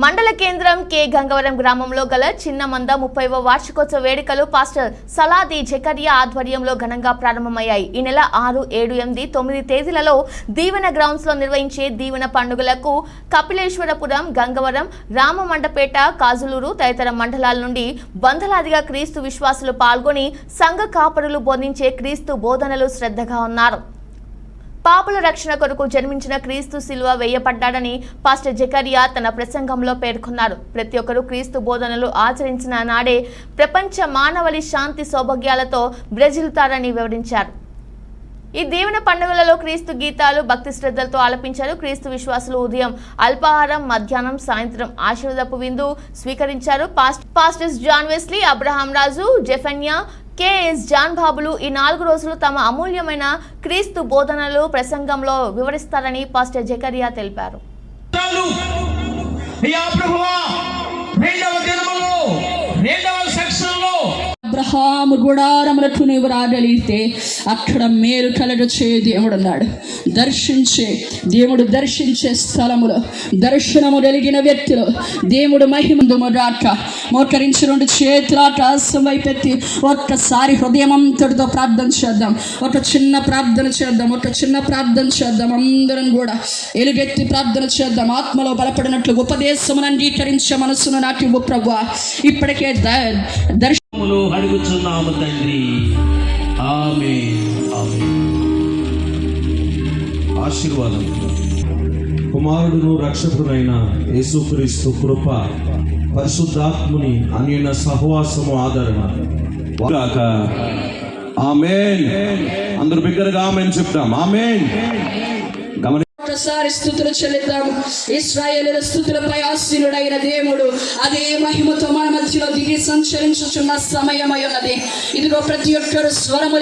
మండల కేంద్రం కె గంగవరం గ్రామంలో గల చిన్న మంద ముప్పైవ వార్షికోత్సవ వేడుకలు పాస్టర్ సలాది జకరియా ఆధ్వర్యంలో ఘనంగా ప్రారంభమయ్యాయి. ఈ నెల ఆరు ఏడు ఎనిమిది తొమ్మిది తేదీలలో దీవెన గ్రౌండ్స్లో నిర్వహించే దీవెన పండుగలకు కపిలేశ్వరపురం గంగవరం రామమండపేట కాజులూరు తదితర మండలాల నుండి వందలాదిగా క్రీస్తు విశ్వాసులు పాల్గొని సంఘ కాపరులు బోధించే క్రీస్తు బోధనలు శ్రద్ధగా ఉన్నారు. పాపుల రక్షణ కొరకు జన్మించిన క్రీస్తు శిలువ వేయబడ్డాడని పాస్టర్ జకరియా తన ప్రసంగంలో పేర్కొన్నారు. ప్రతి ఒక్కరూ క్రీస్తు బోధనలు ఆచరించిన నాడే ప్రపంచ మానవలి శాంతి సౌభాగ్యాలతో బ్రెజిల్తారని వివరించారు. ఈ దీవెన పండుగలలో క్రీస్తు గీతాలు భక్తి శ్రద్ధలతో ఆలపించారు. క్రీస్తు విశ్వాసులు ఉదయం అల్పాహారం మధ్యాహ్నం సాయంత్రం ఆశీర్వదపు విందు స్వీకరించారు. Past pastors John Wesley Abraham Raju Zephaniah KS John బాబులు ఈ నాలుగు రోజులు తమ అమూల్యమైన క్రీస్తు బోధనలు ప్రసంగంలో వివరిస్తారని పాస్టర్ జకరియా తెలిపారు. అబ్రహాము గుడారములకు నీవు రాగలిగితే అక్కడ మేలు కలగ చే దేవుడు అన్నాడు దర్శించే దేవుడు దర్శించే స్థలములో దర్శనము కలిగిన వ్యక్తులు దేవుడు మహిమందు రాక మోకరించి రెండు చేతుల వైపెత్తి ఒక్కసారి హృదయమంతటితో ప్రార్థన చేద్దాం. ఒక చిన్న ప్రార్థన చేద్దాం ఒక చిన్న ప్రార్థన చేద్దాం. అందరం కూడా ఎలుగెత్తి ప్రార్థన చేద్దాం. ఆత్మలో బలపడినట్లు ఉపదేశమును అంగీకరించే మనసును నాకు ఇవ్వు ప్రభు. ఇప్పటికే దర్శ నామములో అడుగుచున్నాము తండ్రి. ఆమె ఆమె ఆశీర్వాదం. కుమారుడును రక్షకుడైన యేసుక్రీస్తు కృప పరిశుద్ధాత్ముని అన్యున సహవాసము ఆదరణ. గాక. ఆమేన్. అందరూ బిగ్గరగా ఆమెన్ చెప్తాం ఆమేన్. గమని మరొకసారి స్థుతులు చెల్లిద్దాం. ఇస్రాయేలీల స్థుతులపై ఆశీనుడైన దేవుడు అదే మహిమతో మన మధ్యలో దిగి సంచరించుచున్న సమయమై ఉన్నది. ఇదిగో ప్రతి ఒక్కరు స్వరములు